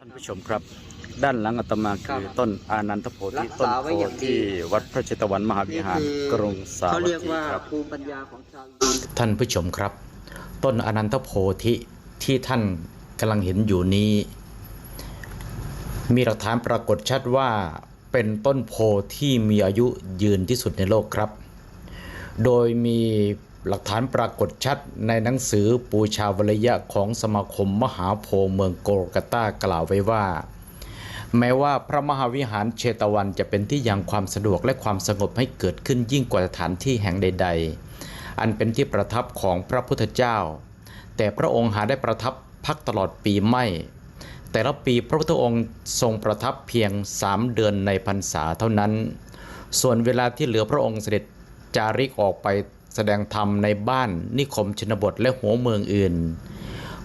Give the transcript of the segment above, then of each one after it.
ท่านผู้ชมครับ ด้านหลังอาตมาคือต้นอานันทโพธิรักต้นษาโพไว้อย่างดีที่วัดพระเชตวันมหาวินี่หารคือกรุงสาเขาวัตเรียกถีว่าครับภูมิปัญญาของชาวท่านผู้ชมครับ ต้นอนันตโพธิที่ท่านกำลังเห็นอยู่นี้ มีหลักฐานปรากฏชัดว่าเป็นต้นโพที่มีอายุยืนที่สุดในโลกครับ โดยมี หลักฐานปรากฏชัดในหนังสือปูชาวรยะของสมาคมมหาโพธิ์เมืองโกลกาตากล่าวไว้ว่า แม้ว่าพระมหาวิหารเชตวันจะเป็นที่ยังความสะดวกและความสงบให้เกิดขึ้นยิ่งกว่าสถานที่แห่งใด ๆ อันเป็นที่ประทับของพระพุทธเจ้า แต่พระองค์หาได้ประทับพักตลอดปีไม่ แต่ละปีพระพุทธองค์ทรงประทับเพียงสามเดือนในพรรษาเท่านั้น ส่วนเวลาที่เหลือพระองค์เสด็จจาริกออกไป แสดงธรรมในบ้านนิคมชนบทและหัวเมืองอื่น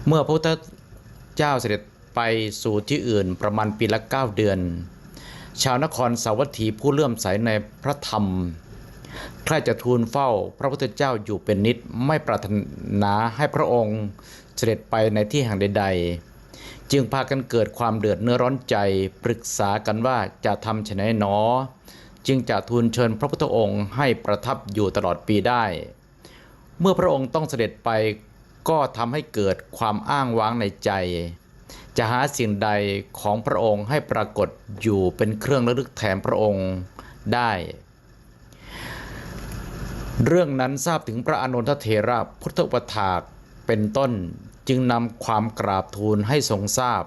เมื่อพระพุทธเจ้าเสด็จไปสู่ที่อื่นประมาณปีละ 9 เดือน ชาวนครสาวัตถีผู้เลื่อมใสในพระธรรมใครจะทูลเฝ้าพระพุทธเจ้าอยู่เป็นนิดไม่ปรารถนาให้พระองค์เสด็จไปในที่แห่งใด ๆ จึงพากันเกิดความเดือดเนื้อร้อนใจปรึกษากันว่าจะทำไฉนหนอ จึงจะทูลเชิญพระพุทธองค์ให้ประทับอยู่ตลอดปีได้ เมื่อพระองค์ต้องเสด็จไปก็ทำให้เกิดความอ้างว้างในใจ จะหาสิ่งใดของพระองค์ให้ปรากฏอยู่เป็นเครื่องระลึกแทนพระองค์ได้ เรื่องนั้นทราบถึงพระอนนทเถระพุทธปถากเป็นต้นจึงนำความกราบทูลให้ทรงทราบ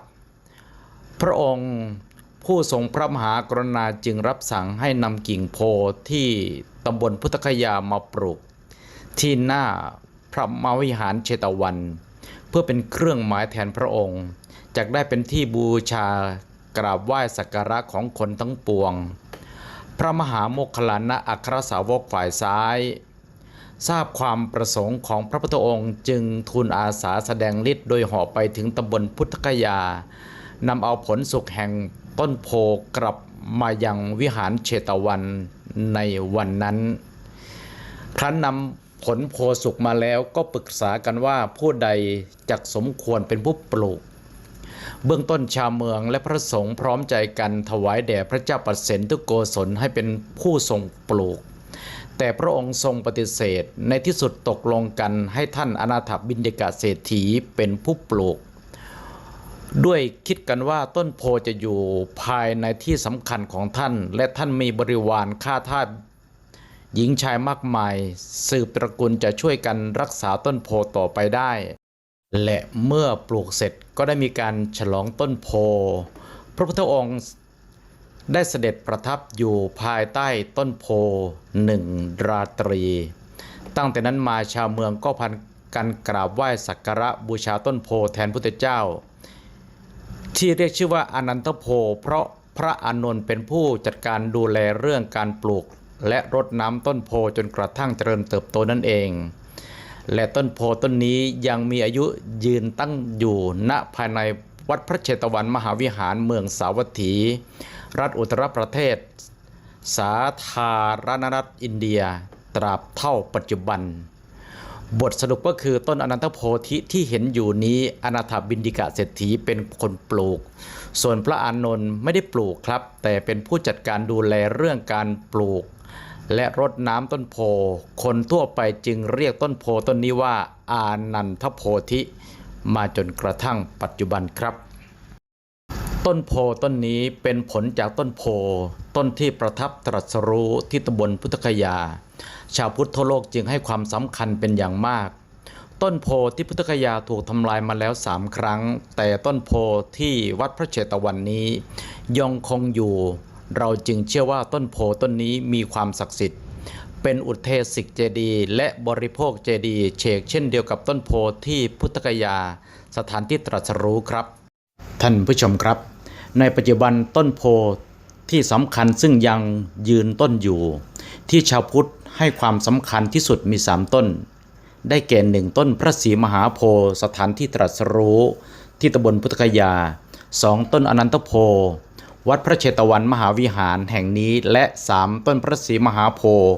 พระองค์ ผู้ทรงพระมหากรุณาจึงรับสั่งให้นำกิ่งโพที่ตำบลพุทธคยามาปลูก ที่หน้าพระมหวิหารเชตวัน เพื่อเป็นเครื่องหมายแทนพระองค์จากได้เป็นที่บูชากราบไหว้สักการะของคนทั้งปวง พระมหาโมคคลานะอัครสาวกฝ่ายซ้าย ทราบความประสงค์ของพระพุทธองค์จึงทูลอาสาแสดงฤทธิ์โดยหาะไปถึงตำบลพุทธคยานำเอาผลสุขแห่ง ต้นโพกลับมายังวิหารเชตวันในวันนั้น ครั้นนำผลโพสุกมาแล้วก็ปรึกษากันว่าผู้ใดจักสมควรเป็นผู้ปลูก เบื้องต้นชาวเมืองและพระสงฆ์พร้อมใจกันถวายแด่พระเจ้าปเสนทุโกศลให้เป็นผู้ทรงปลูก แต่พระองค์ทรงปฏิเสธในที่สุดตกลงกันให้ท่านอนาถบินเดกะเศรษฐีเป็นผู้ปลูก ด้วยคิดกันว่าต้นโพจะอยู่ภายในที่สำคัญของท่าน และท่านมีบริวารข้าทาสหญิงชายมากมาย สืบตระกูลจะช่วยกันรักษาต้นโพต่อไปได้ และเมื่อปลูกเสร็จก็ได้มีการฉลองต้นโพ พระพุทธองค์ได้เสด็จประทับอยู่ภายใต้ต้นโพหนึ่งราตรี ตั้งแต่นั้นมาชาวเมืองก็พันกันกราบไหว้สักการะบูชาต้นโพแทนพุทธเจ้า ที่เรียกชื่อว่าอนันตโพเพราะพระอานนท์เป็นผู้จัดการดูแลเรื่องการปลูก และรดน้ำต้นโพจนกระทั่งเจริญเติบโตนั่นเอง และต้นโพต้นนี้ยังมีอายุยืนตั้งอยู่ณภายในวัดพระเชตวันมหาวิหารเมืองสาวัตถี รัฐอุตรประเทศ สาธารณรัฐอินเดีย ตราบเท่าปัจจุบัน บทสรุปก็คือต้นอนันตโพธิที่เห็นอยู่นี้อนาถบินดิกะเศรษฐีเป็นคนปลูก ส่วนพระอานนท์ไม่ได้ปลูกครับ แต่เป็นผู้จัดการดูแลเรื่องการปลูก และรดน้ำต้นโพ คนทั่วไปจึงเรียกต้นโพต้นนี้ว่าอานันทโพธิ มาจนกระทั่งปัจจุบันครับ ต้นโพต้นนี้เป็นผลจากต้นโพ ต้นที่ประทับตรัสรู้ที่ตำบลพุทธคยา ชาวพุทธโลกจึงให้ความสำคัญเป็นอย่างมาก ต้นโพที่พุทธคยาถูกทำลายมาแล้วสามครั้ง แต่ต้นโพที่วัดพระเชตวันนี้ยังคงอยู่ เราจึงเชื่อว่าต้นโพต้นนี้มีความศักดิ์สิทธิ์ เป็นอุเทศิกเจดีและบริโภคเจดีเชกเช่นเดียวกับต้นโพที่พุทธคยา สถานที่ตรัสรู้ครับท่านผู้ชมครับ ในปัจจุบันต้นโพที่สำคัญซึ่งยังยืนต้นอยู่ ที่ชาวพุทธให้ความสำคัญที่สุดมีสามต้น ได้แก่หนึ่งต้นพระศรีมหาโพธิ์สถานที่ตรัสรู้ที่ตำบลพุทธคยาสองต้นอนันตโพธิ์วัดพระเชตวันมหาวิหารแห่งนี้และสามต้นพระศรีมหาโพธิ์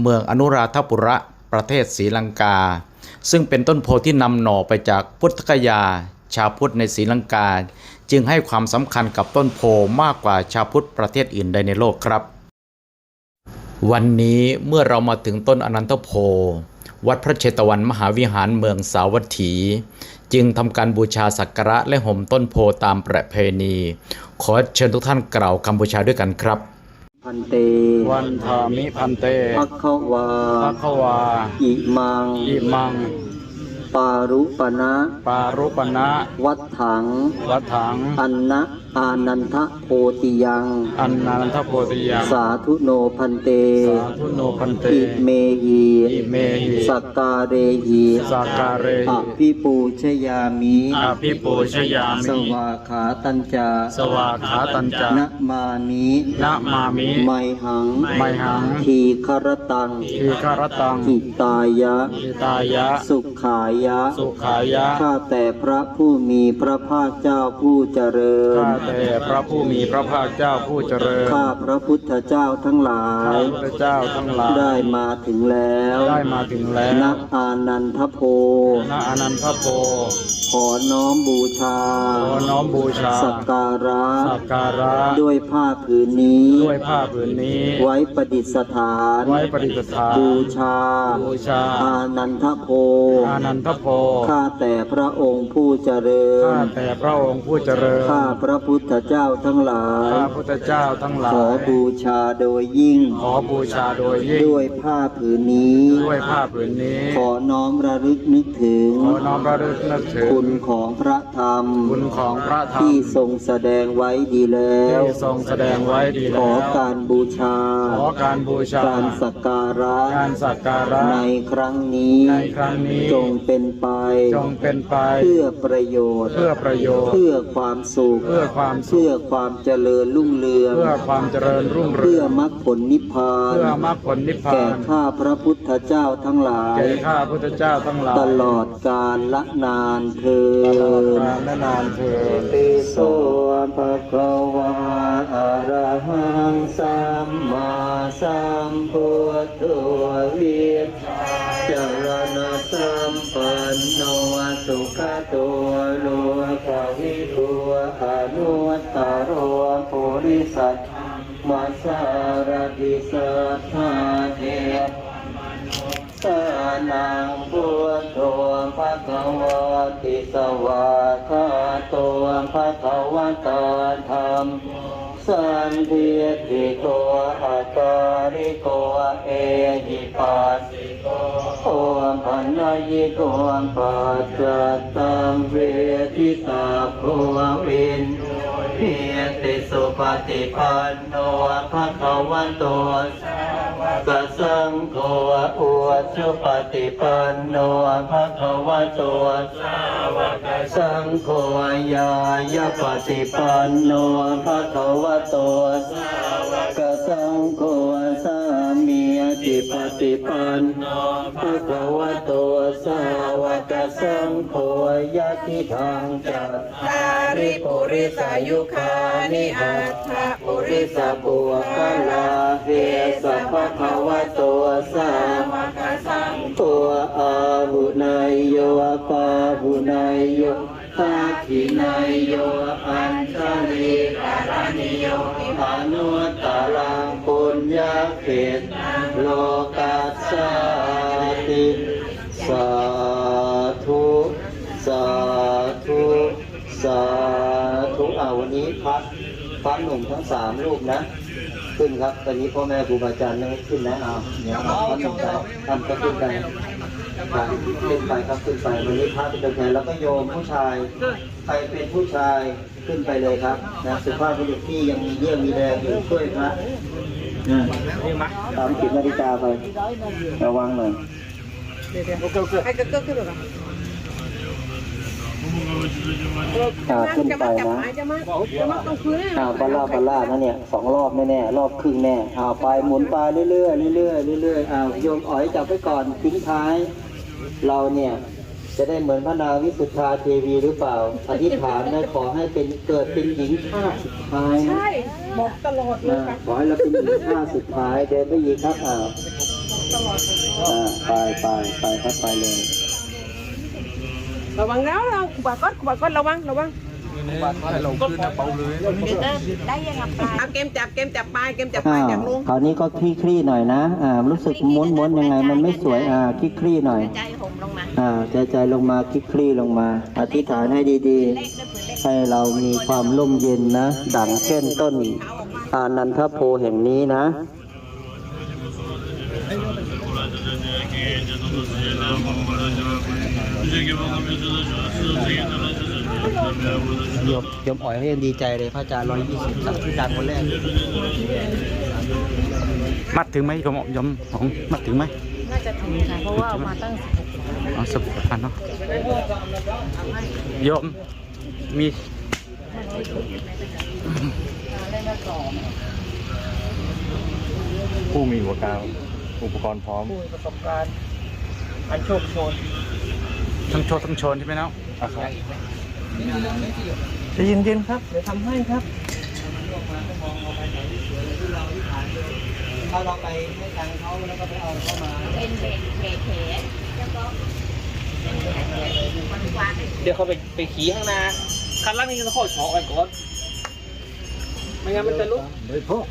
เมืองอนุราธปุระประเทศศรีลังกา ซึ่งเป็นต้นโพที่นำหน่อไปจากพุทธคยา ชาวพุทธในศรีลังกา จึงให้ความสำคัญกับต้นโพมากกว่าชาวพุทธประเทศอื่นใดในโลกครับ วันนี้เมื่อเรามาถึงต้นอนันตโพวัดพระเชตวันมหาวิหารเมืองสาวัตถี จึงทำการบูชาสักการะและห่มต้นโพตามประเพณี ขอเชิญทุกท่านกล่าวคำบูชาด้วยกันครับพันเต วันธามิพันเตภักขวาภะคะวา อิมัง อิมัง ปารุปนะ ปารุปณะวัดถัง วัฏถัง อันนะ อานันทโพติยังอันนันทโพธิยัง สาธุโนพันเตสาธุโนพันเตอิเมหีอิเมหิสักการเรหีสักการเรอหิภิปูชยามิอภิปูชยาสมิวาขาตัญจาสวากขาตัญจานะมามินะมามิ ไมหัง ไมหัง ทีครตัง ทีฆารตังหิตายะหิตายะ สุขายะ สุขายะ ข้าแต่พระผู้มีพระภาคเจ้าผู้เจริญข้าแต่พระผู้มีพระภาคเจ้าผู้เจริญ ข้าพระพุทธเจ้าทั้งหลาข้าย พระเจ้าทั้งหลาย ได้มาถึงแล้ว ได้มาถึงแล้วณอานันทโพณอนันทโพ ขอน้อมบูชา ขอน้อมบูชา สักการะ สักการะ ด้วยผ้าผืนนี้ ด้วยผ้าผืนนี้ ไว้ประดิษฐาน ไว้ประดิษฐาน บูชา บูชา อานันทโพ อานันทโพ ข้าแต่พระองค์ผู้เจริญ ข้าแต่พระองค์ผู้เจริญ ข้าพระพุทธเจ้าทั้งหลายข้าพุทธเจ้าทั้งหลาขอยบูชาโดยยิ่ง ขอบูชาโดยยิ่ง ด้วยผ้าผืนนี้ ด้วยผ้าผืนนี้ ขอน้อมระลึกนึกถึง ขอน้อมระลึกนึกถึง คุณของพระธรรม คุณของพระธรรม ที่ทรงแสดงไว้ดีแล้ว ที่ทรงแสดงไว้ดีขแล้อวการบูชา ขอการบูชา การสักการะ การสักการะ ในครั้งนี้ ในครั้งนี้ จงเป็นไป จงเป็นไป เพื่อประโยชน์ เพื่อประโยชน์ เพื่อความสุข เพื่อความสุเพื่อขความเจริญรุ่งเรือง เพื่อความเจริญรุ่งเรืเพื่อองมรรคผลนิพพานเพื่อมรรคผลนิพแก่พานข้าพระพุทธเจ้าทั้งหลาย แก่ข้าพุทธเจ้าทั้งหลายตลอดกาลละนานเทิตลอดนกาลและนานเถิดติโสภะคะวะอะระหังสัมมาสัมพุทโธวิจารณสัมปันโนสุขตัวโล ริสัตมาสารติสัทธาเทสนังพุทโธภะคะวะติสวะคาโตภะคะวะตาธรรม สันทิติโกอาการิโกเอหิปัสสิโกโอปัญญโกปัจจตังเวทิตาโพวินเพียติสุปฏิปันโนภะคะวะโตสั สังโฆอุชุปฏิปันโนภะคะวะโตสาวกสังโฆยายปฏิปันโนภะคะวะโตสาวกสังโฆิปฏิปันโนภะคะวะโตสาวกสังโฆยะทิทางจัตตาริปุริสายุคานิอัตถะปุริสปุคลาเวสะภะคะวะโตสาามกสังตัวอาหุนายโยปาหุนายโย ภาคินายโยอัญชลีการณิโยอนุตตรังปุญญาเขตโลกัสสาติสาธุสาธุสาธุเอาวันนี้พักพักหนุ่มทั้งสามรูปนะ ขึ้นครับตอนนี้พ่อแม่ครูบาอาจารย์นั่งขึ้นนะเอาเดี๋ยวเอาพักหนุ่มไปทำก็ขึ้นไป ครับขึ้นไปครับขึ้นไปวันนี้พระเป็นตัวแทนแล้วก็โยมผู้ชาย ใครเป็นผู้ชายขึ้นไปเลยครับนะสุภาพบุรุษที่ยังมีเยี่ยมมีแรงอยู่ช่วยพระตามจิตนาฬิกาไประวังหน่อยขึ้นไปนะหมายจะมาจะมาต้องคืนอ่าบาร่าบาร่นะเนี่ยสองรอบแน่ๆรอบครึ่งแน่อ่าไปหมุนไปเรื่อยๆเรื่อยๆเรื่อยๆอ่าโยมอ๋อยจับไปก่อนทิ้งท้าย เราเนี่ยจะได้เหมือนพระนางวิสุทธาเทวีหรือเปล่า อธิษฐานนะขอให้เป็นเกิดเป็นหญิงชาติสุดท้ายนะใช่บอกตลอดเลยอ่าค่ะขอให้เราเป็นหญิงชาติสุดท้ายเดินไปอีกครับอ่าตลอดอ่าไปไปไปครับไปเลย ระวังแล้วเราขวาก้อนขวาก้อนระวังระวัง ได้ยังไงปลาเอาเกมจับเกมจับปลายเกมจับปลาอ้ายจากลุงคราวนี้ก็คลี่คลี่ๆหน่อยนะอ่ารู้สึกม้วนม้วนๆยังไง มันไม่สวยอ่าคลี่คลี่ๆหน่อย ใจห่มลงมาอ่าใจใจลงมาคลี่คลี่ๆลงมา อธิษฐานให้ดีๆ ให้เรามีความร่มเย็นนะ ดังเช่นต้นอานันทโพแห่งนี้นะโยมโยมอ่อยเขายังดีใจเลยพระอาจารย์ร้อยยี่สิบสักที่ดังคนแรกมัดถึงไหมยมยมของมัดถึงไหมน่าจะถึงค่ะเพราะว่าเอามาตั้งเอาสบุกพันเนาะโยมมีผู้มีอุปกรณ์อุปกรณ์พร้อมผู้มีประสบการณ์อันโชคโชนทั้งโชว์ทั้งโชนใช่ไหมเนาะ จะเย็นๆครับ เดี๋ยวทำให้ครับถ้าเราไปให้ตังค์เขาแล้วก็ไปเอาเข้ามา เป็นเบรกเบรกเขนแล้วก็มันวางเดี๋ยวเขาไปไปขี่ข้างหน้าคันล่างนี่จะเข้าช็อกันก่อนไม่งั้นมันจะลุกโดยเพราะ